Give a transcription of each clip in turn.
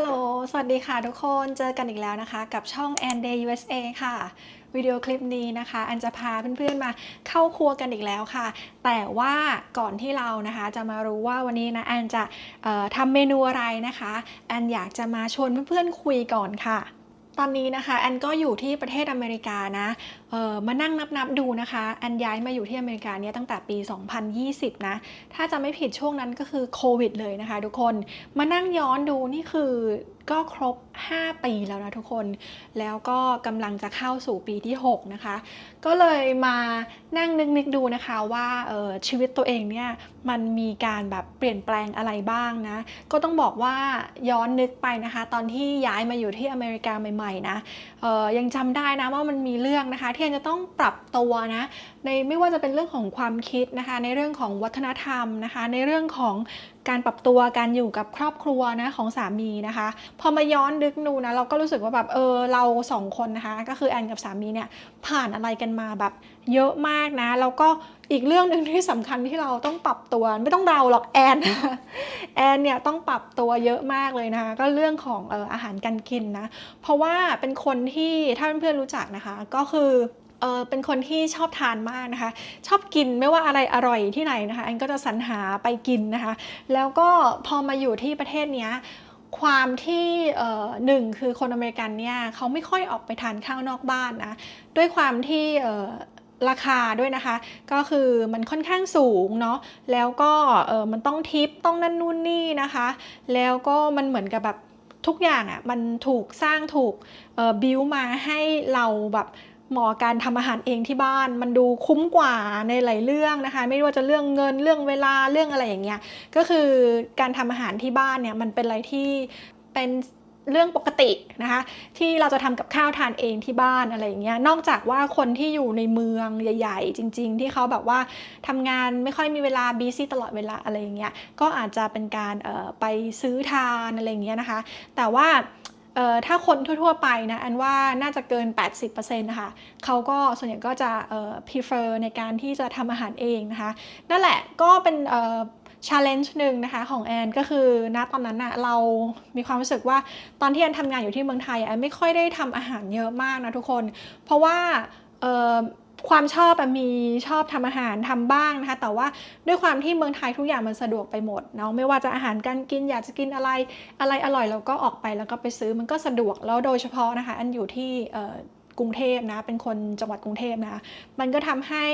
ฮัลโหล สวัสดีค่ะทุกคน เจอกันอีกแล้วนะคะ กับช่อง and day USA ค่ะ วิดีโอคลิปนี้นะคะ อันจะพาเพื่อนๆมาเข้าครัวกันอีกแล้วค่ะ แต่ว่าก่อนที่เรานะคะ จะมารู้ว่าวันนี้นะอันจะทำเมนูอะไรนะคะ อันอยากจะมาชวนเพื่อนๆคุยก่อนค่ะ ตอนนี้นะคะแอนก็อยู่ที่ประเทศอเมริกานะเออมานั่งนับๆดูนะคะแอนย้ายมาอยู่ที่อเมริกาเนี่ยตั้งแต่ปี 2020 นะ ถ้าจะไม่ผิดช่วงนั้นก็คือโควิดเลยนะคะทุกคนมานั่งย้อนดูนี่คือ ก็ครบ 5 ปีแล้วนะทุกคน แล้วก็กำลังจะเข้าสู่ปีที่ 6 นะคะ ก็เลยมานั่งนึกๆดูนะคะว่าออชีวิตตัวเองเนี่ยมันมีการแบบเปลี่ยนแปลงอะไรบ้างนะ ก็ต้องบอกว่าย้อนนึกไปนะคะ ตอนที่ย้ายมาอยู่ที่อเมริกาใหม่ๆนะออยังจำได้นะว่ามันมีเรื่องนะคะที่อันจะต้องปรับตัวนะในไม่ว่าจะเป็นเรื่องของความคิดนะคะ ในเรื่องของวัฒนธรรมนะคะ ในเรื่องของการปรับตัวการอยู่กับครอบครัวนะของสามีนะคะ พอมาย้อนดึกดูนะเราก็รู้สึกว่าแบบเออเราสองคนนะคะ ก็คือแอนกับสามีเนี่ยผ่านอะไรกันมาแบบเยอะมากนะแล้วก็อีกเรื่องหนึ่งที่สำคัญที่เราต้องปรับตัวไม่ต้องเราหรอกแอนแอนเนี่ยต้องปรับตัวเยอะมากเลยนะคะก็เรื่องของอออาหารการกินนะเพราะว่าเป็นคนที่ถ้าเพื่อนๆรู้จักนะคะ ก็คือ เออเป็นคนที่ชอบทานมากนะคะ ชอบกินไม่ว่าอะไรอร่อยที่ไหนนะคะอันก็จะสรรหาไปกินนะคะ แล้วก็พอมาอยู่ที่ประเทศเนี้ยความที่หนึ่งคือคนอเมริกันเนี่ยเขาไม่ค่อยออกไปทานข้าวนอกบ้านนะด้วยความที่ราคาด้วยนะคะ ก็คือมันค่อนข้างสูงเนาะแล้วก็มันต้องทิปต้องนั่นนู่นนี่นะคะ แล้วก็มันเหมือนกับแบบทุกอย่างอะ่ะมันถูกสร้างถูกบิวมาให้เราแบบ หมาะการทำอาหารเองที่บ้าน มันดูคุ้มกว่าในหลายเรื่องนะคะ ไม่ว่าจะเรื่องเงินเรื่องเวลาเรื่องอะไรอย่างเงี้ยก็คือการทำอาหารที่บ้านเนี่ยมันเป็นอะไรที่เป็นเรื่องปกตินะคะ ที่เราจะทำกับข้าวทานเองที่บ้านอะไรอย่างเงี้ยนอกจากว่าคนที่อยู่ในเมืองใหญ่ ๆ จริง ๆ ที่เขาแบบว่าทำงานไม่ค่อยมีเวลาบีซี่ตลอดเวลาอะไรอย่างเงี้ยก็อาจจะเป็นการเอ่อไปซื้อทานอะไรอย่างเงี้ยนะคะ แต่ว่า ถ้าคนทั่ว ๆ ไปนะอันว่าน่าจะเกิน 80%นะคะเขาก็ส่วนใหญ่ก็จะ prefer ในการที่จะทำอาหารเองนะคะ นั่นแหละก็เป็น challenge หนึ่งนะคะของแอนก็คือณตอนนั้นอะเรามีความรู้สึกว่าตอนที่แอนทำงานอยู่ที่เมืองไทยแอนไม่ค่อยได้ทำอาหารเยอะมากนะทุกคน เพราะว่า ความชอบมีชอบทำอาหารทำบ้างนะคะ แต่ว่าด้วยความที่เมืองไทยทุกอย่างมันสะดวกไปหมดเนาะไม่ว่าจะอาหารการกินอยากจะกินอะไรอะไรอร่อยเราก็ออกไปแล้วก็ไปซื้อมันก็สะดวกแล้วโดยเฉพาะนะคะ อันอยู่ที่กรุงเทพนะเป็นคนจังหวัดกรุงเทพนะ มันก็ทำให้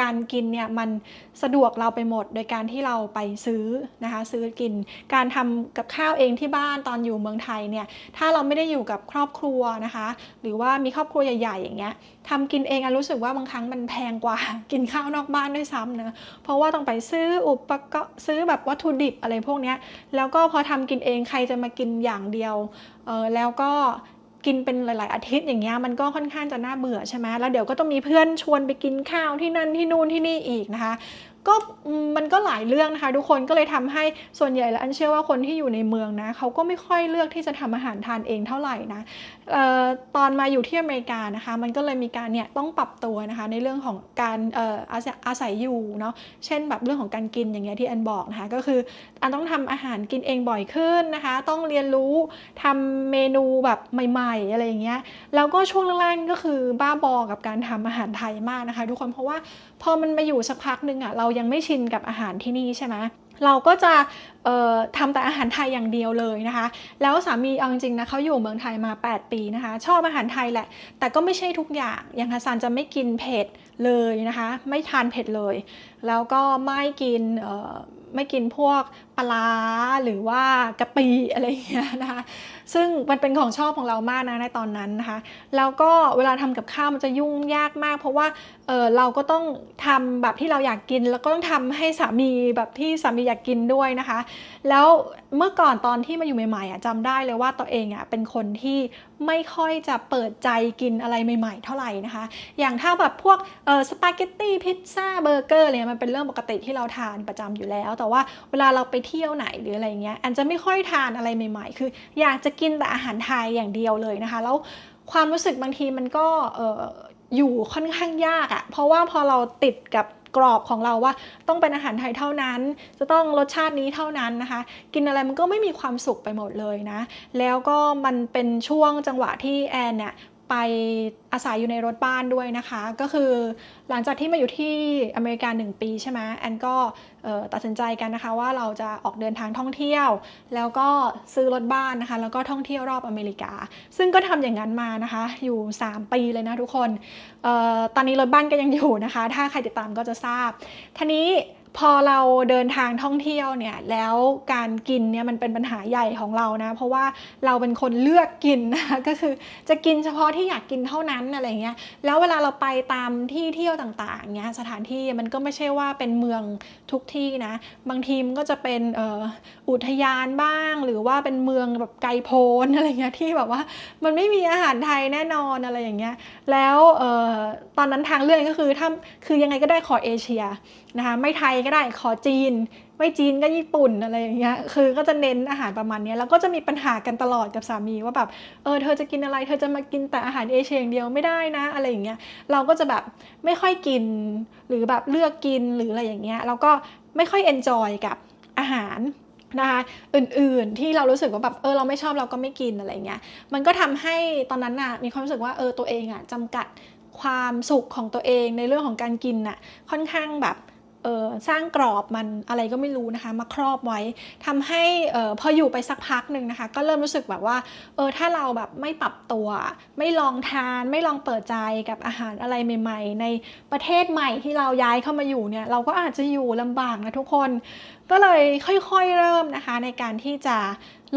การกินเนี่ยมันสะดวกเราไปหมด โดยการที่เราไปซื้อนะคะซื้อกิน การทำกับข้าวเองที่บ้านตอนอยู่เมืองไทยเนี่ยถ้าเราไม่ได้อยู่กับครอบครัวนะคะ หรือว่ามีครอบครัวใหญ่ๆ อย่างเงี้ยทำกินเองอรู้สึกว่าบางครั้งมันแพงกว่ากินข้าวนอกบ้านด้วยซ้ำนะเพราะว่าต้องไปซื้ออุปกรณ์ซื้อแบบวัตถุดิบอะไรพวกเนี้ยแล้วก็พอทำกินเองใครจะมากินอย่างเดียวเออแล้วก็ กินเป็นหลาย ๆ อาทิตย์อย่างเงี้ยมันก็ค่อนข้างจะน่าเบื่อใช่ไหมแล้วเดี๋ยวก็ต้องมีเพื่อนชวนไปกินข้าวที่นั่นที่นู่นที่นี่อีกนะคะ ก็มันก็หลายเรื่องนะคะ ทุกคนก็เลยทำให้ส่วนใหญ่แล้วอันเชื่อว่าคนที่อยู่ในเมืองนะเขาก็ไม่ค่อยเลือกที่จะทำอาหารทานเองเท่าไหร่นะออตอนมาอยู่ที่อเมริกานะคะ มันก็เลยมีการเนี่ยต้องปรับตัวนะคะในเรื่องของการอออาศัยอาศัยอยู่เนาะเช่นแบบเรื่องของการกินอย่างเงี้ยที่อันบอกนะคะก็คืออันต้องทำอาหารกินเองบ่อยขึ้นนะคะ ต้องเรียนรู้ทำเมนูแบบใหม่ๆอะไรอย่างเงี้ยแล้วก็ช่วงแรกๆก็คือบ้าบอกับการทำอาหารไทยมากนะคะ ทุกคนเพราะว่า พอมันมาอยู่สักพักหนึ่งอะเรายังไม่ชินกับอาหารที่นี่ใช่ไหมเราก็จะเอ่อทำแต่อาหารไทยอย่างเดียวเลยนะคะ แล้วสามีเอาจริงๆนะเขาอยู่เมืองไทยมา 8 ปีนะคะ ชอบอาหารไทยแหละ แต่ก็ไม่ใช่ทุกอย่าง อย่างฮัสซันจะไม่กินเผ็ดเลยนะคะ ไม่ทานเผ็ดเลย แล้วก็ไม่กินไม่กินพวก ปลาหรือว่ากะปิอะไรอย่างเงี้ยนะคะซึ่งมันเป็นของชอบของเรามากนะในตอนนั้นนะคะแล้วก็เวลาทำกับข้าวมันจะยุ่งยากมาก เพราะว่าเออเราก็ต้องทำแบบที่เราอยากกิน แล้วก็ต้องทำให้สามีแบบที่สามีอยากกินด้วยนะคะ แล้วเมื่อก่อนตอนที่มาอยู่ใหม่ๆอะจำได้เลยว่าตัวเองอะเป็นคนที่ไม่ค่อยจะเปิดใจกินอะไรใหม่ๆ เท่าไหร่นะคะ อย่างถ้าแบบพวกเออสปาเกตตี้พิซซ่าเบอร์เกอร์อะไรเนี่ยมันเป็นเรื่องปกติที่เราทานประจำอยู่แล้ว แต่ว่าเวลาเราไปเที่ยวไหนหรืออะไรเงี้ยอันจะไม่ค่อยทานอะไรใหม่ๆ คือ อยากจะกินแต่อาหารไทยอย่างเดียวเลยนะคะ แล้วความรู้สึกบางทีมันก็เอออยู่ค่อนข้างยากอะเพราะว่าพอเราติดกับกรอบของเราว่าต้องเป็นอาหารไทยเท่านั้น จะต้องรสชาตินี้เท่านั้นนะคะ กินอะไรมันก็ไม่มีความสุขไปหมดเลยนะ แล้วก็มันเป็นช่วงจังหวะที่แอนเนี่ย ไปอาศัยอยู่ในรถบ้านด้วยนะคะ ก็คือหลังจากที่มาอยู่ที่อเมริกา 1 ปีใช่ไหมแอนก็ตัดสินใจกันนะคะว่าเราจะออกเดินทางท่องเที่ยว แล้วก็ซื้อรถบ้านนะคะ แล้วก็ท่องเที่ยวรอบอเมริกา ซึ่งก็ทำอย่างนั้นมานะคะ อยู่ 3 ปีเลยนะทุกคนออตอนนี้รถบ้านก็ยังอยู่นะคะ ถ้าใครติดตามก็จะทราบทีนี้ พอเราเดินทางท่องเที่ยวเนี่ยแล้วการกินเนี่ยมันเป็นปัญหาใหญ่ของเรานะ เพราะว่าเราเป็นคนเลือกกินนะคะก็คือจะกินเฉพาะที่อยากกินเท่านั้นอะไรเงี้ยแล้วเวลาเราไปตามที่เที่ยวต่างๆเงี้ยสถานที่มันก็ไม่ใช่ว่าเป็นเมืองทุกที่นะ บางทีมันก็จะเป็นอ,อ,อุทยานบ้าง หรือว่าเป็นเมืองแบบไกลโพ้นอะไรเงี้ยที่แบบว่ามันไม่มีอาหารไทยแน่นอนอะไรอย่างเงี้ยแล้วออตอนนั้นทางเลือกก็คือถ้าคือยังไงก็ได้ขอเอเชียนะคะไม่ไทยก็ได้ขอจีน ไม่จีนก็ญี่ปุ่นอะไรอย่างเงี้ยคือก็จะเน้นอาหารประมาณนี้แล้วก็จะมีปัญหากันตลอดกับสามีว่าแบบเออเธอจะกินอะไร เธอจะมากินแต่อาหารเอเชียอย่างเดียวไม่ได้นะ อะไรอย่างเงี้ยเราก็จะแบบไม่ค่อยกินหรือแบบเลือกกินหรืออะไรอย่างเงี้ยแล้วก็ไม่ค่อยเอนจอยกับอาหารนะคะอื่นๆที่เรารู้สึกว่าแบบเออเราไม่ชอบเราก็ไม่กินอะไรเงี้ยมันก็ทำให้ตอนนั้นน่ะมีความรู้สึกว่าเออตัวเองอะจำกัดความสุขของตัวเองในเรื่องของการกินน่ะค่อนข้างแบบ สร้างกรอบมันอะไรก็ไม่รู้นะคะ มาครอบไว้ทำให้เออพออยู่ไปสักพักหนึ่งนะคะ ก็เริ่มรู้สึกแบบว่าเออถ้าเราแบบไม่ปรับตัว ไม่ลองทาน ไม่ลองเปิดใจกับอาหารอะไรใหม่ ๆ ในประเทศใหม่ที่เราย้ายเข้ามาอยู่เนี่ยเราก็อาจจะอยู่ลำบากนะทุกคน ก็เลยค่อยๆเริ่มนะคะในการที่จะ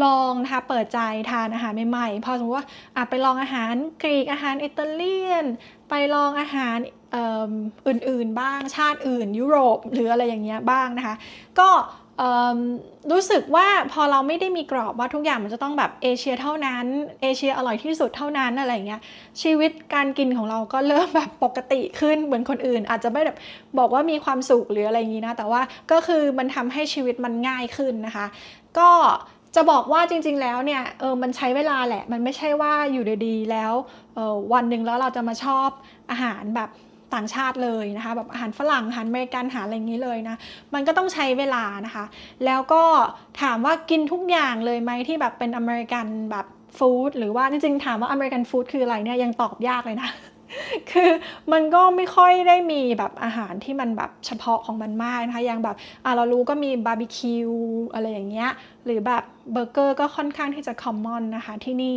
ลองนะคะเปิดใจทานอาหารใหม่ๆ พอสมมติว่าไปลองอาหารกรีกอาหารอิตาเลียน ไปลองอาหาร อื่นๆบ้างชาติอื่น ยุโรปหรืออะไรอย่างเงี้ยบ้างนะคะ ก็รู้สึกว่าพอเราไม่ได้มีกรอบว่าทุกอย่างมันจะต้องแบบเอเชียเท่านั้นเอเชียอร่อยที่สุดเท่านั้นอะไรเงี้ยชีวิตการกินของเราก็เริ่มแบบปกติขึ้นเหมือนคนอื่น อาจจะไม่แบบบอกว่ามีความสุขหรืออะไรอย่างงี้นะแต่ว่าก็คือมันทำให้ชีวิตมันง่ายขึ้นนะคะ ก็จะบอกว่าจริง ๆ แล้วเนี่ยเออมันใช้เวลาแหละ มันไม่ใช่ว่าอยู่ดีๆแล้วออวันหนึ่งแล้วเราจะมาชอบอาหารแบบ ต่างชาติเลยนะคะแบบอาหารฝรั่งอาหารอเมริกันอาหารอะไรอย่างนี้เลยนะมันก็ต้องใช้เวลานะคะ แล้วก็ถามว่ากินทุกอย่างเลยไหมที่แบบเป็นอเมริกันแบบฟู้ดหรือว่าจริงๆถามว่าอเมริกันฟู้ดคืออะไรเนี่ยยังตอบยากเลยนะคือมันก็ไม่ค่อยได้มีแบบอาหารที่มันแบบเฉพาะของมันมากนะคะอย่างแบบอะเรารู้ก็มีบาร์บีคิวอะไรอย่างเงี้ยหรือแบบเบอร์เกอร์ก็ค่อนข้างที่จะคอมมอนนะคะที่นี่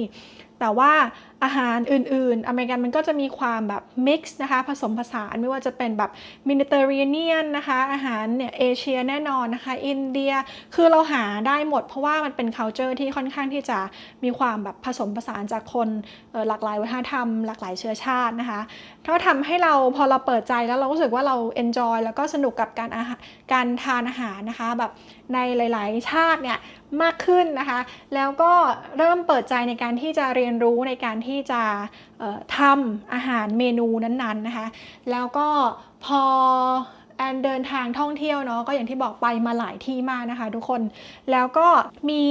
แต่ว่า อาหารอื่นๆ อเมริกันมันก็จะมีความแบบมิกซ์นะคะ ผสมผสานไม่ว่าจะเป็นแบบมินิเตอร์เรเนียนนะคะ อาหารเนี่ยเอเชียแน่นอนนะคะ อินเดียคือเราหาได้หมดเพราะว่ามันเป็น culture ที่ค่อนข้างที่จะมีความแบบผสมผสานจากคนหลากหลายวัฒนธรรม หลากหลายเชื้อชาตินะคะก็ทำให้เราพอเราเปิดใจแล้วเรารู้สึกว่าเรา enjoy แล้วก็สนุกกับการอาหารการทานอาหารนะคะแบบในหลาย ๆ ชาติเนี่ยมากขึ้นนะคะ แล้วก็เริ่มเปิดใจในการที่จะเรียนรู้ในการที่จะเอ่อทำอาหารเมนูนั้นๆนะคะแล้วก็พอแอนเดินทางท่องเที่ยวเนาะก็อย่างที่บอกไปมาหลายที่มากนะคะทุกคนแล้วก็มี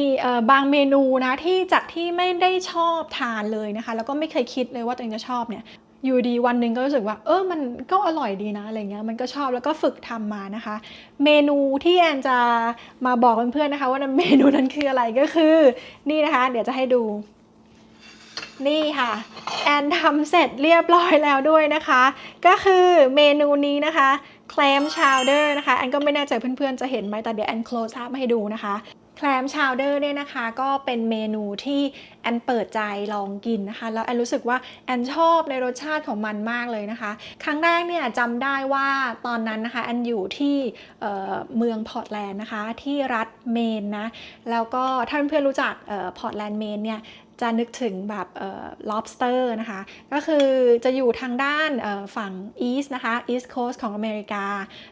บางเมนูนะที่จากที่ไม่ได้ชอบทานเลยนะคะ แล้วก็ไม่เคยคิดเลยว่าตัวเองจะชอบเนี่ยอยู่ดีวันหนึ่งก็รู้สึกว่าเออมันก็อร่อยดีนะอะไรเงี้ยมันก็ชอบแล้วก็ฝึกทำมานะคะ เมนูที่แอนจะมาบอกเพื่อนๆนะคะ ว่าเมนูนั้นคืออะไรก็คือนี่นะคะ เดี๋ยวจะให้ดู นี่ค่ะ แอนทำเสร็จเรียบร้อยแล้วด้วยนะคะ ก็คือเมนูนี้นะคะ clam chowder นะคะ แอนก็ไม่แน่ใจเพื่อนๆจะเห็นไหมแต่เดี๋ยวแอน close up มาให้ดูนะคะแคลมชาวเดอร์เนี่ยนะคะก็เป็นเมนูที่แอนเปิดใจลองกินนะคะ แล้วแอนรู้สึกว่าแอนชอบในรสชาติของมันมากเลยนะคะ ครั้งแรกเนี่ยจำได้ว่าตอนนั้นนะคะแอนอยู่ที่เเมืองพอร์ตแลนด์นะคะ ที่รัฐเมนนะ แล้วก็ถ้าเพื่อนๆรู้จักพอร์ตแลนด์เมนเนี่ย จะนึกถึงแบบ lobster นะคะ ก็คือจะอยู่ทางด้านฝั่ง east นะคะ east coast ของอเมริกา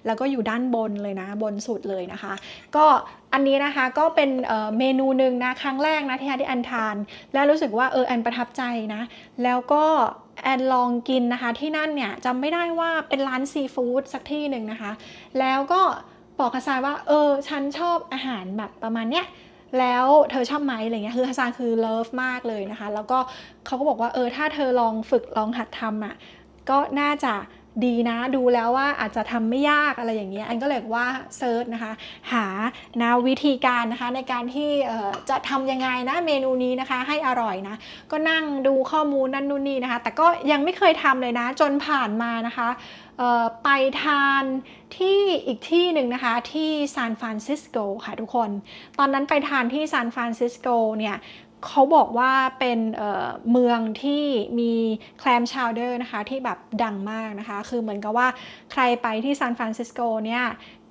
แล้วก็อยู่ด้านบนเลยนะ บนสุดเลยนะคะ ก็อันนี้นะคะก็เป็นเมนูหนึ่งนะครั้งแรกนะที่ที่แอนทาน แล้วรู้สึกว่าเออแอนประทับใจนะ แล้วก็แอนลองกินนะคะที่นั่นเนี่ยจำไม่ได้ว่าเป็นร้านซีฟู้ดสักที่หนึ่งนะคะ แล้วก็บอกฮัสซานว่าเออฉันชอบอาหารแบบประมาณเนี้ย แล้วเธอชอบไหมอะไรเงี้ยคือฮัสซานคือเลิฟมากเลยนะคะ แล้วก็เขาก็บอกว่าเออถ้าเธอลองฝึกลองหัดทำอะก็น่าจะดีนะดูแล้วว่าอาจจะทำไม่ยากอะไรอย่างเงี้ยอันก็เลยว่าเซิร์ชนะคะ หานะวิธีการนะคะในการที่จะทำยังไงนะเมนูนี้นะคะให้อร่อยนะ ก็นั่งดูข้อมูลนั่นนู่นนี่นะคะ แต่ก็ยังไม่เคยทำเลยนะจนผ่านมานะคะ ไปทานที่อีกที่หนึ่งนะคะที่ซานฟรานซิสโกค่ะทุกคน ตอนนั้นไปทานที่ซานฟรานซิสโกเนี่ยเขาบอกว่าเป็นเเมืองที่มีแคลมชาวเดอร์นะคะที่แบบดังมากนะคะ คือเหมือนกับว่าใครไปที่ซานฟรานซิสโกเนี่ย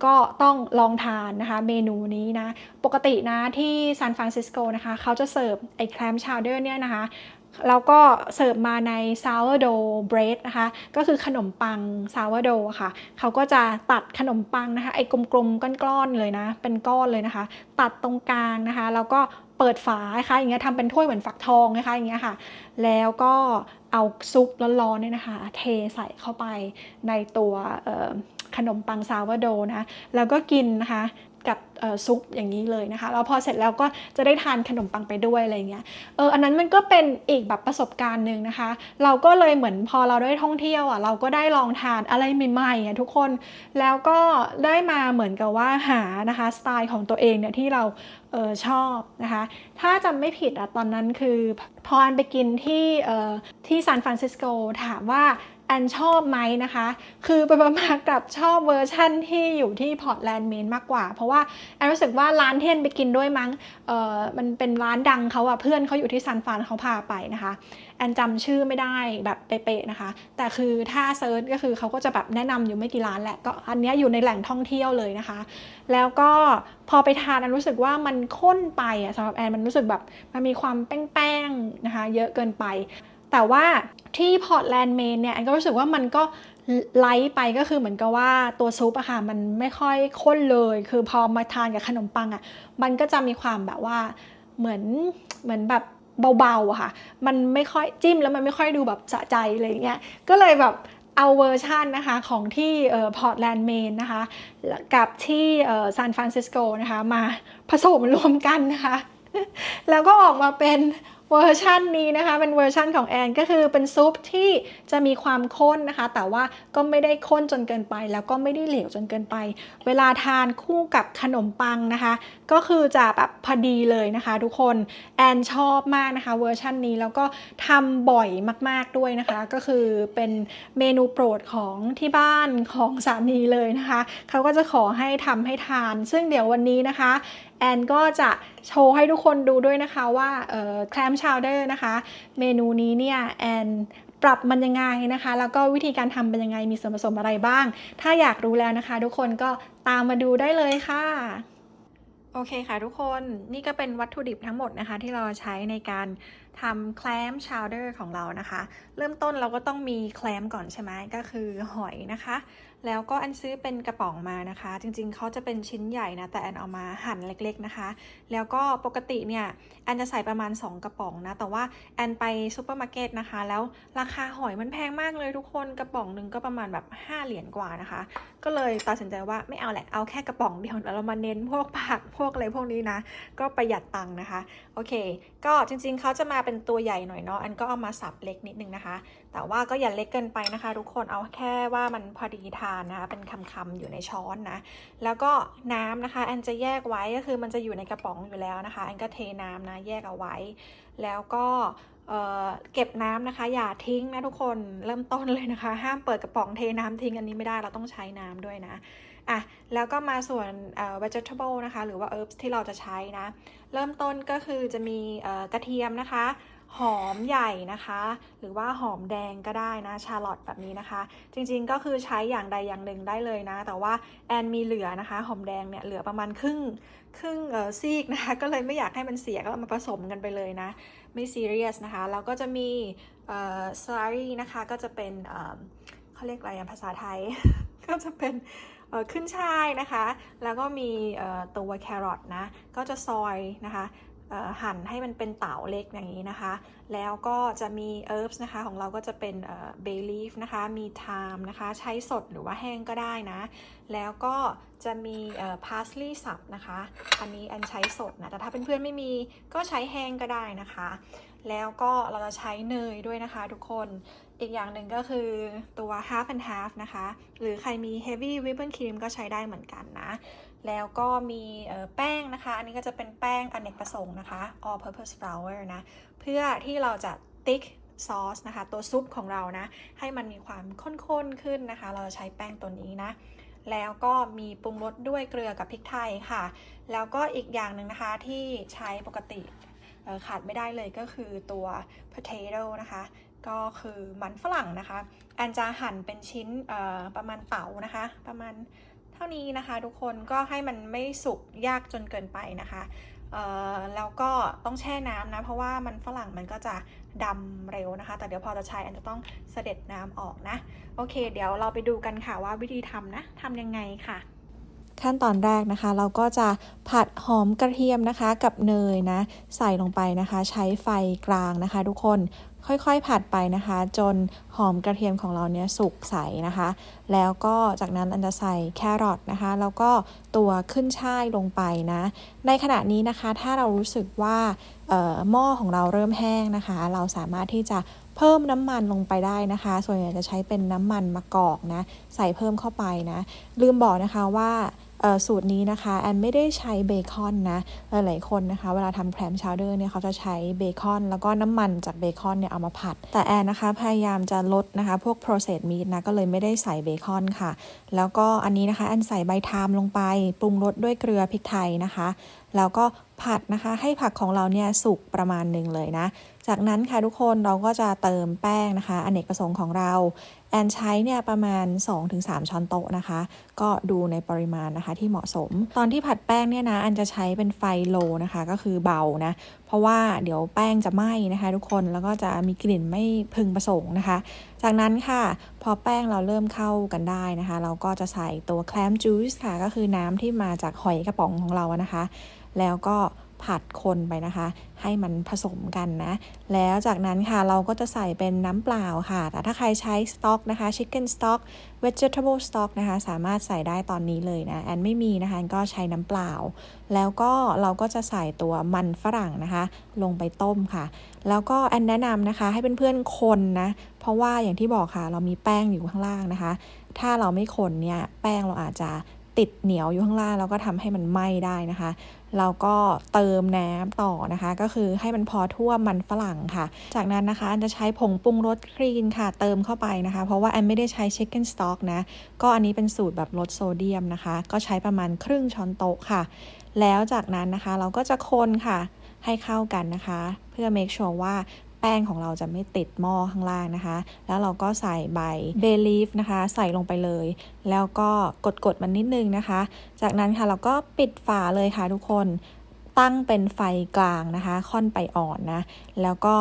ก็ต้องลองทานนะคะเมนูนี้นะ ปกตินะที่ซานฟรานซิสโกนะคะเขาจะเสิร์ฟไอ้แคลมชาวเดอร์เนี่ยนะคะ แล้วก็เสิร์ฟมาใน sourdough bread นะคะ ก็คือขนมปัง sourdough ค่ะ เขาก็จะตัดขนมปังนะคะ ไอ้กลมๆก้อนๆเลยนะ เป็นก้อนเลยนะคะ ตัดตรงกลางนะคะ แล้วก็เปิดฝานะคะอย่างเงี้ยทำเป็นถ้วยเหมือนฟักทองนะคะอย่างเงี้ยค่ะ แล้วก็เอาซุปร้อนๆเนี่ยนะคะ เทใส่เข้าไปในตัวขนมปังซาวโดนะแล้วก็กินนะคะ กับซุปอย่างนี้เลยนะคะแล้วพอเสร็จแล้วก็จะได้ทานขนมปังไปด้วยอะไรเงี้ยเอออันนั้นมันก็เป็นอีกแบบประสบการณ์หนึ่งนะคะ เราก็เลยเหมือนพอเราได้ท่องเที่ยวอะเราก็ได้ลองทานอะไรใหม่ๆอะทุกคนแล้วก็ได้มาเหมือนกับว่าหานะคะสไตล์ของตัวเองเนี่ยที่เราเออชอบนะคะ ถ้าจำไม่ผิดอะตอนนั้นคือพออันไปกินที่เออที่ซานฟรานซิสโกถามว่า แอนชอบไหมนะคะ คือไปประมาณกับชอบเวอร์ชั่นที่อยู่ที่พอร์ตแลนด์เมนมากกว่า เพราะว่าแอนรู้สึกว่าร้านเที่นไปกินด้วยมั้งเออมันเป็นร้านดังเขาอะเพื่อนเขาอยู่ที่ซานฟานเขาพาไปนะคะ แอนจำชื่อไม่ได้แบบเป๊ะๆนะคะ แต่คือถ้าเซิร์ชก็คือเขาก็จะแบบแนะนำอยู่ไม่กี่ร้านแหละก็อันนี้อยู่ในแหล่งท่องเที่ยวเลยนะคะ แล้วก็พอไปทานแอนรู้สึกว่ามันข้นไปอะสำหรับแอนมันรู้สึกแบบมันมีความแป้งๆนะคะ เยอะเกินไป แต่ว่าที่พอร์ตแลนด์เมนเนี่ยแอนก็รู้สึกว่ามันก็ไลท์ไปก็คือเหมือนกับว่าตัวซุปอะค่ะมันไม่ค่อยข้นเลย คือพอมาทานกับขนมปังอะมันก็จะมีความแบบว่าเหมือนเหมือนแบบเบาๆอะค่ะ มันไม่ค่อยจิ้มแล้วมันไม่ค่อยดูแบบสะใจอะไรอย่างเงี้ย ก็เลยแบบเอาเวอร์ชันนะคะของที่พอร์ตแลนด์เมนนะคะ กับที่ซานฟรานซิสโกนะคะ มาผสมรวมกันนะคะ แล้วก็ออกมาเป็น เวอร์ชันนี้นะคะเป็นเวอร์ชันของแอนก็คือเป็นซุปที่จะมีความข้นนะคะ แต่ว่าก็ไม่ได้ข้นจนเกินไป แล้วก็ไม่ได้เหลวจนเกินไป เวลาทานคู่กับขนมปังนะคะ ก็คือจะแบบพอดีเลยนะคะ ทุกคนแอนชอบมากนะคะเวอร์ชันนี้แล้วก็ทำบ่อยมาก ๆด้วยนะคะ ก็คือเป็นเมนูโปรดของที่บ้านของสามีเลยนะคะเขาก็จะขอให้ทำให้ทาน ซึ่งเดี๋ยววันนี้นะคะแอนก็จะโชว์ให้ทุกคนดูด้วยนะคะว่าแคลมชาวเดอร์นะคะ เมนูนี้เนี่ยแอนปรับมันยังไงนะคะ แล้วก็วิธีการทำเป็นยังไงมีส่วนผสมอะไรบ้าง ถ้าอยากรู้แล้วนะคะ ทุกคนก็ตามมาดูได้เลยค่ะ โอเคค่ะทุกคนนี่ก็เป็นวัตถุดิบทั้งหมดนะคะ ที่เราใช้ในการ ทำแคลมชาวเดอร์ของเรานะคะ เริ่มต้นเราก็ต้องมีแคลมก่อนใช่ไหมก็คือหอยนะคะ แล้วก็อันซื้อเป็นกระป๋องมานะคะ จริงๆเขาจะเป็นชิ้นใหญ่นะแต่อันเอามาหั่นเล็ก ๆนะคะ แล้วก็ปกติเนี่ยแอนจะใส่ประมาณ 2 กระป๋องนะ แต่ว่าแอนไปซูเปอร์มาร์เก็ตนะคะ แล้วราคาหอยมันแพงมากเลยทุกคนกระป๋องหนึ่งก็ประมาณแบบ 5 เหรียญกว่านะคะ ก็เลยตัดสินใจว่าไม่เอาแหละเอาแค่กระป๋องเดียวแล้วเรามาเน้นพวกผักพวกอะไรพวกนี้นะ ก็ประหยัดตังค์นะคะโอเค ก็จริงๆเขาจะมาเป็นตัวใหญ่หน่อยเนาะอันก็เอามาสับเล็กนิดนึงนะคะ แต่ว่าก็อย่าเล็กเกินไปนะคะ ทุกคนเอาแค่ว่ามันพอดีทานนะคะเป็นคำๆอยู่ในช้อนนะแล้วก็น้ำนะคะแอนจะแยกไว้ก็คือมันจะอยู่ในกระป๋องอยู่แล้วนะคะแอนก็เทน้ำนะแยกเอาไว้ แล้วก็เเก็บน้ำนะคะ อย่าทิ้งนะทุกคนเริ่มต้นเลยนะคะ ห้ามเปิดกระป๋องเทน้ำทิ้งอันนี้ไม่ได้เราต้องใช้น้ำด้วยนะ อะแล้วก็มาส่วนเอ่อ vegetable นะคะ หรือว่า herbs ที่เราจะใช้นะ เริ่มต้นก็คือจะมีเอ่อกระเทียมนะคะ หอมใหญ่นะคะ หรือว่าหอมแดงก็ได้นะ ชาลอตแบบนี้นะคะ จริงๆก็คือใช้อย่างใดอย่างหนึ่งได้เลยนะ แต่ว่าแอนมีเหลือนะคะ หอมแดงเนี่ยเหลือประมาณครึ่งครึ่งเอ่อซีกนะคะ ก็เลยไม่อยากให้มันเสียก็เอามาผสมกันไปเลยนะ ไม่ซีเรียสนะคะ แล้วก็จะมีเอ่อสลารีนะคะ ก็จะเป็นเอ่อเขาเรียกอะไรอะภาษาไทย ก็จะเป็น ขึ้นช่ายนะคะ แล้วก็มีตัวแครอทนะ ก็จะซอยนะคะหั่นให้มันเป็นเต๋าเล็กอย่างนี้นะคะ แล้วก็จะมี herbs นะคะ ของเราก็จะเป็นเอ่อ bay leaf นะคะ มี thyme นะคะ ใช้สดหรือว่าแห้งก็ได้นะ แล้วก็จะมีเอ่อ parsley สับนะคะ อันนี้อันใช้สดนะ แต่ถ้าเพื่อนๆไม่มีก็ใช้แห้งก็ได้นะคะ แล้วก็เราจะใช้เนยด้วยนะคะทุกคน อีกอย่างหนึ่งก็คือตัว half and half นะคะ หรือใครมี heavy whipping cream ก็ใช้ได้เหมือนกันนะ แล้วก็มีแป้งนะคะ อันนี้ก็จะเป็นแป้งอเนกประสงค์นะคะ all purpose flour นะ เพื่อที่เราจะติ๊กซอสนะคะ ตัวซุปของเรานะ ให้มันมีความข้นๆขึ้นนะคะ เราจะใช้แป้งตัวนี้นะแล้วก็มีปรุงรสด้วยเกลือกับพริกไทยค่ะ แล้วก็อีกอย่างหนึ่งนะคะที่ใช้ปกติ ขาดไม่ได้เลยก็คือตัว potato นะคะ ก็คือมันฝรั่งนะคะแอนจะหั่นเป็นชิ้นประมาณเต๋านะคะ ประมาณเท่านี้นะคะ ทุกคนก็ให้มันไม่สุกยากจนเกินไปนะคะแล้วก็ต้องแช่น้ำนะ เพราะว่ามันฝรั่งมันก็จะดำเร็วนะคะ แต่เดี๋ยวพอจะใช้แอนจะต้องเสด็จน้ำออกนะ โอเค เดี๋ยวเราไปดูกันค่ะว่าวิธีทำนะทำยังไงค่ะ ขั้นตอนแรกนะคะ เราก็จะผัดหอมกระเทียมนะคะกับเนยนะ ใส่ลงไปนะคะ ใช้ไฟกลางนะคะ ทุกคนค่อยๆผัดไปนะคะ จนหอมกระเทียมของเราเนี่ยสุกใสนะคะ แล้วก็จากนั้นอันจะใส่แครอทนะคะ แล้วก็ตัวขึ้นช่ายลงไปนะ ในขณะนี้นะคะถ้าเรารู้สึกว่าหม้อของเราเริ่มแห้งนะคะ เราสามารถที่จะเพิ่มน้ำมันลงไปได้นะคะ ส่วนใหญ่จะใช้เป็นน้ำมันมะกอกนะ ใส่เพิ่มเข้าไปนะ ลืมบอกนะคะว่า สูตรนี้นะคะแอนไม่ได้ใช้เบคอนนะหลายๆคนนะคะ เวลาทำแครมชาวเดอร์เนี่ยเขาจะใช้เบคอน แล้วก็น้ำมันจากเบคอนเนี่ยเอามาผัด แต่แอนนะคะพยายามจะลดนะคะ พวก processed meat นะก็เลยไม่ได้ใส่เบคอนค่ะ แล้วก็อันนี้นะคะแอนใส่ใบทามลงไปปรุงรสด้วยเกลือพริกไทยนะคะแล้วก็ผัดนะคะ ให้ผักของเราเนี่ยสุกประมาณหนึ่งเลยนะ จากนั้นค่ะทุกคนเราก็จะเติมแป้งนะคะอเนกประสงค์ของเราแอนใช้เนี่ยประมาณ 2-3 ช้อนโต๊ะนะคะ ก็ดูในปริมาณนะคะที่เหมาะสม ตอนที่ผัดแป้งเนี่ยนะอันจะใช้เป็นไฟโลนะคะ ก็คือเบานะเพราะว่าเดี๋ยวแป้งจะไหม้นะคะทุกคนแล้วก็จะมีกลิ่นไม่พึงประสงค์นะคะ จากนั้นค่ะ พอแป้งเราเริ่มเข้ากันได้นะคะ เราก็จะใส่ตัวแคลมจูสค่ะ ก็คือน้ำที่มาจากหอยกระป๋องของเรานะคะ แล้วก็ ผัดคนไปนะคะ ให้มันผสมกันนะ แล้วจากนั้นค่ะเราก็จะใส่เป็นน้ำเปล่าค่ะ แต่ถ้าใครใช้สต๊อกนะคะ chicken stock vegetable stock นะคะ สามารถใส่ได้ตอนนี้เลยนะ แอนไม่มีนะคะ ก็ใช้น้ำเปล่า แล้วก็เราก็จะใส่ตัวมันฝรั่งนะคะ ลงไปต้มค่ะ แล้วก็แอนแนะนำนะคะให้เพื่อนๆคนนะ เพราะว่าอย่างที่บอกค่ะ เรามีแป้งอยู่ข้างล่างนะคะ ถ้าเราไม่คนเนี่ยแป้งเราอาจจะ ติดเหนียวอยู่ข้างล่างแล้วก็ทำให้มันไหม้ได้นะคะเราก็เติมน้ำต่อนะคะ ก็คือให้มันพอท่วมมันฝรั่งค่ะ จากนั้นนะคะอันจะใช้ผงปรุงรสครีนค่ะ เติมเข้าไปนะคะ เพราะว่าแอนไม่ได้ใช้ chicken stock นะ ก็อันนี้เป็นสูตรแบบลดโซเดียมนะคะ ก็ใช้ประมาณครึ่งช้อนโต๊ะค่ะ แล้วจากนั้นนะคะเราก็จะคนค่ะให้เข้ากันนะคะ เพื่อ make sure ว่า แป้งของเราจะไม่ติดหม้อข้างล่างนะคะ แล้วเราก็ใส่ใบเบลีฟนะคะ ใส่ลงไปเลย แล้วก็กดๆมันนิดนึงนะคะ จากนั้นค่ะเราก็ปิดฝาเลยค่ะทุกคนตั้งเป็นไฟกลางนะคะ ค่อนไปอ่อนนะ แล้วก็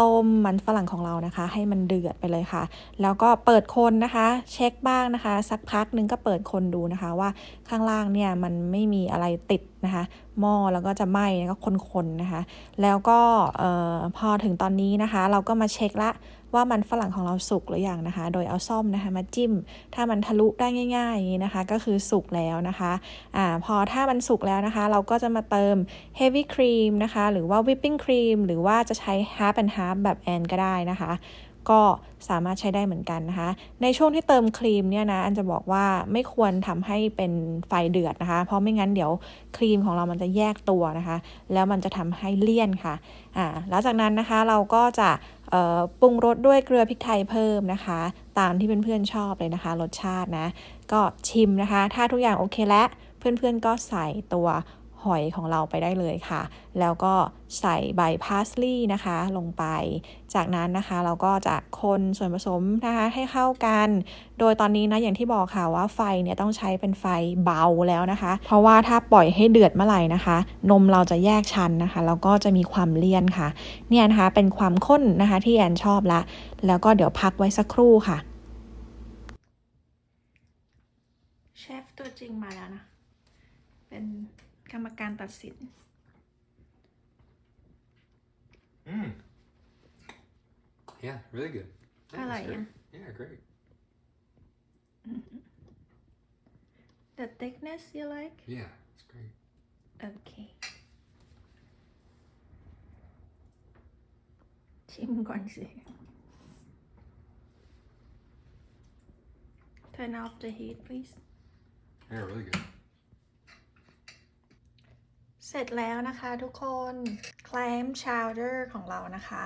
ต้มมันฝรั่งของเรานะคะ ให้มันเดือดไปเลยค่ะ แล้วก็เปิดคนนะคะ เช็คบ้างนะคะ สักพักนึงก็เปิดคนดูนะคะว่าข้างล่างเนี่ยมันไม่มีอะไรติดนะคะหม้อแล้วก็จะไหม้แล้วก็คนๆนะคะ แล้วก็พอถึงตอนนี้นะคะ เราก็มาเช็คละ ว่ามันฝรั่งของเราสุกหรือยังนะคะ โดยเอาซ่อมนะคะมาจิ้ม ถ้ามันทะลุได้ง่ายๆอย่างนี้นะคะ ก็คือสุกแล้วนะคะอ่าพอถ้ามันสุกแล้วนะคะ เราก็จะมาเติม heavy cream นะคะ หรือว่า whipping cream หรือว่าจะใช้ half and half แบบแอนก็ได้นะคะก็สามารถใช้ได้เหมือนกันนะคะ ในช่วงที่เติมครีมเนี่ยนะ อันจะบอกว่าไม่ควรทำให้เป็นไฟเดือดนะคะ เพราะไม่งั้นเดี๋ยวครีมของเรามันจะแยกตัวนะคะ แล้วมันจะทำให้เลี่ยนค่ะ อ่า แล้วจากนั้นนะคะเราก็จะ ปรุงรสด้วยเกลือพริกไทยเพิ่มนะคะ ตามที่เพื่อนๆชอบเลยนะคะ รสชาตินะ ก็ชิมนะคะ ถ้าทุกอย่างโอเคแล้วเพื่อนๆก็ใส่ตัว หอยของเราไปได้เลยค่ะ แล้วก็ใส่ใบพาสลีย์นะคะลงไป จากนั้นนะคะเราก็จะคนส่วนผสมนะคะให้เข้ากัน โดยตอนนี้นะอย่างที่บอกค่ะว่าไฟเนี่ยต้องใช้เป็นไฟเบาแล้วนะคะ เพราะว่าถ้าปล่อยให้เดือดเมื่อไหร่นะคะ นมเราจะแยกชั้นนะคะ แล้วก็จะมีความเลี่ยนค่ะ เนี่ยนะคะเป็นความข้นนะคะที่แอนชอบละ แล้วก็เดี๋ยวพักไว้สักครู่ค่ะ เชฟตัวจริงมาแล้วนะ เป็น กรรมการตัดสิน Mm. Yeah, really good. I Yeah, like it's it. great. Yeah, great. The thickness you like Yeah, it's great. okay ชิมก่อนสิ Turn off the heat please Yeah, really good. เสร็จแล้วนะคะทุกคน clam chowder ของเรานะคะ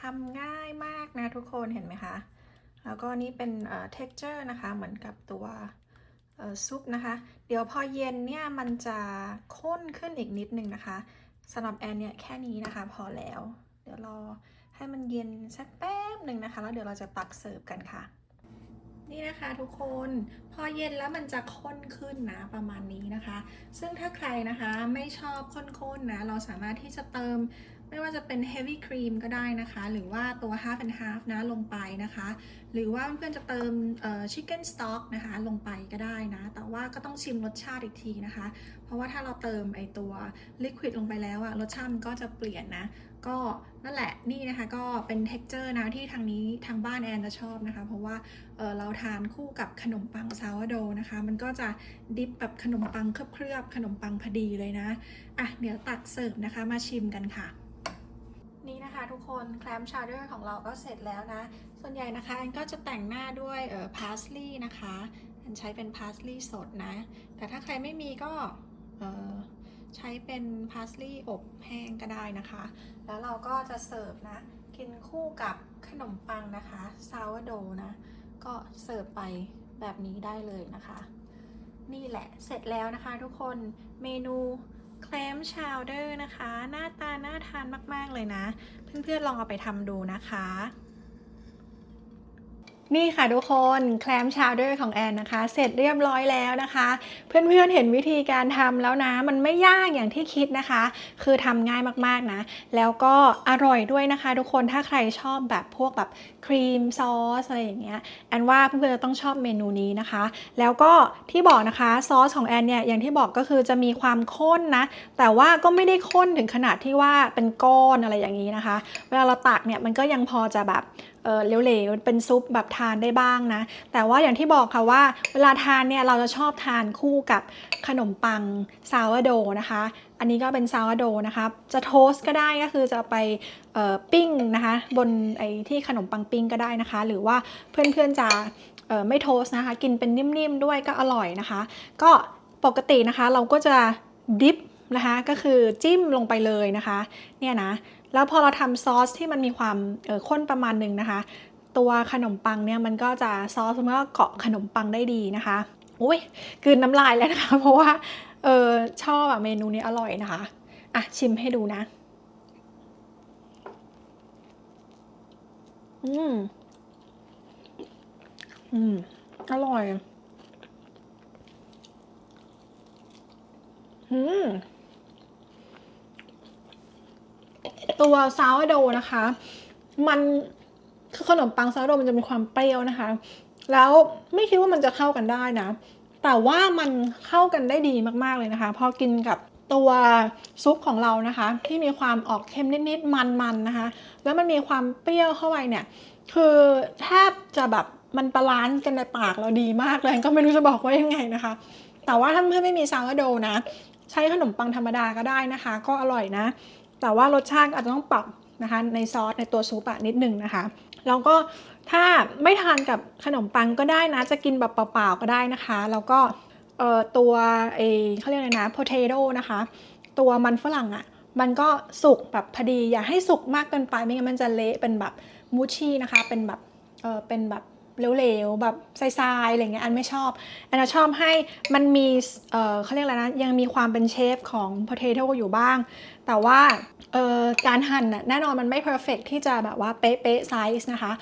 ทำง่ายมากนะทุกคนเห็นไหมคะ แล้วก็นี่เป็นเอ่อ texture นะคะเหมือนกับตัวเอ่อซุปนะคะ เดี๋ยวพอเย็นเนี่ยมันจะข้นขึ้นอีกนิดนึงนะคะสำหรับแอนเนี่ยแค่นี้นะคะพอแล้ว เดี๋ยวรอให้มันเย็นสักแป๊บหนึ่งนะคะ แล้วเดี๋ยวเราจะตักเสิร์ฟกันค่ะ นี่นะคะทุกคน พอเย็นแล้วมันจะข้นขึ้นนะประมาณนี้นะคะ ซึ่งถ้าใครนะคะไม่ชอบข้นๆนะเราสามารถที่จะเติมไม่ว่าจะเป็น heavy cream ก็ได้นะคะ หรือว่าตัว half and half นะลงไปนะคะ หรือว่าเพื่อนๆจะเติม chicken stock นะคะลงไปก็ได้นะ แต่ว่าก็ต้องชิมรสชาติอีกทีนะคะ เพราะว่าถ้าเราเติมไอตัว liquid ลงไปแล้วอะรสชาติมันก็จะเปลี่ยนนะ ก็นั่นแหละนี่นะคะก็เป็น texture นะที่ทางนี้ทางบ้านแอนจะชอบนะคะ เพราะว่าเเราทานคู่กับขนมปังซาวโดนะคะ มันก็จะดิปแบบขนมปังเคลือบๆขนมปังพอดีเลยนะ อะ เดี๋ยวตักเสิร์ฟนะคะมาชิมกันค่ะ นี่นะคะทุกคนแคลมชาร์เดอร์ของเราก็เสร็จแล้วนะ ส่วนใหญ่นะคะแอนก็จะแต่งหน้าด้วยเอ่อพาสลีย์นะคะแอนใช้เป็นพาสลีย์สดนะ แต่ถ้าใครไม่มีก็เอ่อใช้เป็นพาสลีย์อบแห้งก็ได้นะคะ แล้วเราก็จะเสิร์ฟนะ กินคู่กับขนมปังนะคะซาวโดนะ ก็เสิร์ฟไป แบบนี้ได้เลยนะคะ นี่แหละเสร็จแล้วนะคะทุกคนเมนูแคลมชาวเดอร์นะคะ หน้าตาน่าทานมาก ๆ เลยนะ เพื่อน ๆ ลองเอาไปทำดูนะคะ นี่ค่ะทุกคนแคลมชาวเดอร์ของแอนนะคะ เสร็จเรียบร้อยแล้วนะคะ เพื่อนๆเห็นวิธีการทำแล้วนะ มันไม่ยากอย่างที่คิดนะคะ คือทำง่ายมากๆนะ แล้วก็อร่อยด้วยนะคะ ทุกคนถ้าใครชอบแบบพวกแบบครีมซอสอะไรอย่างเงี้ยแอนว่าเพื่อนๆจะต้องชอบเมนูนี้นะคะ แล้วก็ที่บอกนะคะซอสของแอนเนี่ยอย่างที่บอกก็คือจะมีความข้นนะ แต่ว่าก็ไม่ได้ข้นถึงขนาดที่ว่าเป็นก้อนอะไรอย่างนี้นะคะ เวลาเราตักเนี่ยมันก็ยังพอจะแบบ เออเหลวๆเป็นซุปแบบทานได้บ้างนะ แต่ว่าอย่างที่บอกค่ะว่า เวลาทานเนี่ยเราจะชอบทานคู่กับขนมปังซาวโดนะคะ อันนี้ก็เป็นซาวโดนะคะ จะโทสก็ได้ก็คือจะไปเอ่อปิ้งนะคะ บนไอ้ที่ขนมปังปิ้งก็ได้นะคะ หรือว่าเพื่อนๆจะเอ่อไม่โทสนะคะ กินเป็นนิ่มๆด้วยก็อร่อยนะคะ ก็ปกตินะคะเราก็จะดิฟนะคะก็คือจิ้มลงไปเลยนะคะ เนี่ยนะ แล้วพอเราทำซอสที่มันมีความเออข้นประมาณหนึ่งนะคะ ตัวขนมปังเนี่ยมันก็จะซอสมันก็เกาะขนมปังได้ดีนะคะอุ้ยกืนน้ำลายแล้วนะคะ เพราะว่าเออชอบอะเมนูนี้อร่อยนะคะอะชิมให้ดูนะ อืม อืม อร่อย อืม ตัวซาวโดนะคะ มันคือขนมปังซาวโดมันจะมีความเปรี้ยวนะคะ แล้วไม่คิดว่ามันจะเข้ากันได้นะ แต่ว่ามันเข้ากันได้ดีมากๆเลยนะคะ พอกินกับตัวซุปของเรานะคะ ที่มีความออกเค็มนิดๆมันๆนะคะ แล้วมันมีความเปรี้ยวเข้าไปเนี่ย คือแทบจะแบบมันบาลานซ์กันในปากเราดีมากเลยก็ไม่รู้จะบอกว่ายังไงนะคะ แต่ว่าถ้าเพื่อนไม่มีซาวโดนะ ใช้ขนมปังธรรมดาก็ได้นะคะ ก็อร่อยนะ แต่ว่ารสชาติอาจจะต้องปรับนะคะในซอสในตัวซุปอะนิดหนึ่งนะคะแล้วก็ถ้าไม่ทานกับขนมปังก็ได้นะ จะกินแบบเปล่าๆก็ได้นะคะ แล้วก็ตัวเอเขาเรียกอะไรนะ potato นะคะ ตัวมันฝรั่งอะ มันก็สุกแบบพอดี อย่าให้สุกมากเกินไป ไม่งั้นมันจะเละเป็นแบบมูชี่นะคะ เป็นแบบเออเป็นแบบ เหลวๆ แบบทรายๆ อะไรเงี้ย อันไม่ชอบ อันชอบให้มันมีเออเขาเรียกอะไรนะ ยังมีความเป็นเชฟของ potato อยู่บ้าง แต่ว่าเออการหั่นน่ะแน่นอนมันไม่ perfect ที่จะแบบว่าเป๊ะๆไซส์นะคะ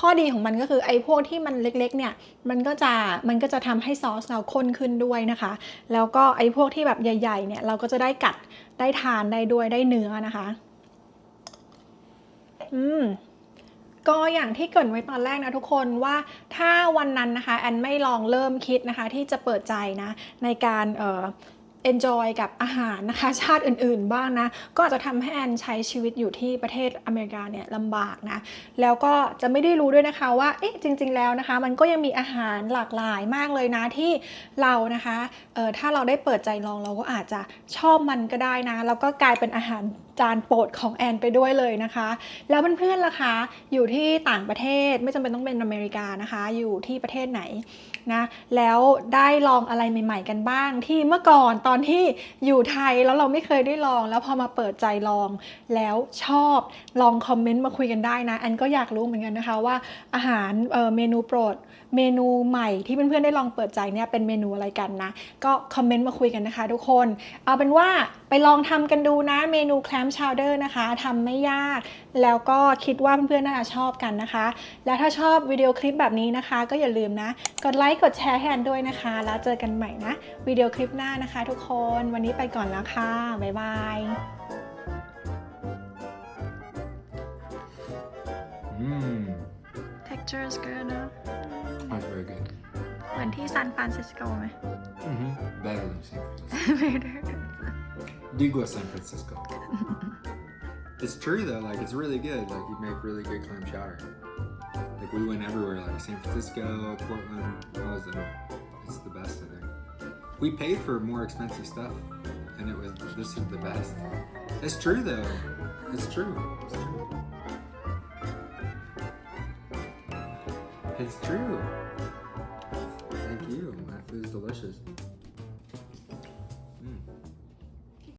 ข้อดีของมันก็คือไอ้พวกที่มันเล็กๆ เนี่ย มันก็จะ มันก็จะทำให้ซอสเราข้นขึ้นด้วยนะคะ แล้วก็ไอ้พวกที่แบบใหญ่ๆ เนี่ย เราก็จะได้กัด ได้ทานได้ด้วย ได้เนื้อนะคะ อืม ก็อย่างที่เกิดไว้ตอนแรกนะทุกคนว่าถ้าวันนั้นนะคะแอนไม่ลองเริ่มคิดนะคะที่จะเปิดใจนะในการเอ่อ enjoy กับอาหารนะคะ ชาติอื่นๆบ้างนะ ก็อาจจะทำให้แอนใช้ชีวิตอยู่ที่ประเทศอเมริกาเนี่ยลำบากนะ แล้วก็จะไม่ได้รู้ด้วยนะคะว่า เอ๊ะ จริง ๆ แล้วนะคะ มันก็ยังมีอาหารหลากหลายมากเลยนะที่เรานะคะเอ่อถ้าเราได้เปิดใจลองเราก็อาจจะชอบมันก็ได้นะ แล้วก็กลายเป็นอาหารจานโปรดของแอนไปด้วยเลยนะคะ แล้วเพื่อนๆล่ะคะ อยู่ที่ต่างประเทศไม่จำเป็นต้องเป็นอเมริกานะคะ อยู่ที่ประเทศไหน นะแล้วได้ลองอะไรใหม่ ๆ กันบ้าง ที่เมื่อก่อนตอนที่อยู่ไทยแล้วเราไม่เคยได้ลอง แล้วพอมาเปิดใจลอง แล้วชอบลองคอมเมนต์มาคุยกันได้นะแอนก็อยากรู้เหมือนกันนะคะว่าอาหารเเมนูโปรด เมนูใหม่ที่เพื่อนๆได้ลองเปิดใจเนี่ยเป็นเมนูอะไรกันนะ ก็คอมเมนต์มาคุยกันนะคะทุกคน เอาเป็นว่าไปลองทำกันดูนะเมนูแคลมชาวเดอร์นะคะทำไม่ยาก แล้วก็คิดว่าเพื่อนๆน่าจะชอบกันนะคะ แล้วถ้าชอบวิดีโอคลิปแบบนี้นะคะ ก็อย่าลืมนะ กดไลค์กดแชร์ให้แอนด้วยนะคะ แล้วเจอกันใหม่นะวิดีโอคลิปหน้านะคะ ทุกคนวันนี้ไปก่อนแล้วค่ะบ๊ายบาย Mmm. texture is good น มือนที่ซานฟรานซิสโกไหม Mm-hmm. Better than San Francisco. Digo San Francisco. it's true though, like it's really good. Like you make really good clam chowder. Like we went everywhere, like San Francisco, Portland, all of them. It's the best, I think. We paid for more expensive stuff, and it was this is the best. It's true though. It's true. It's true. It's true. publishers.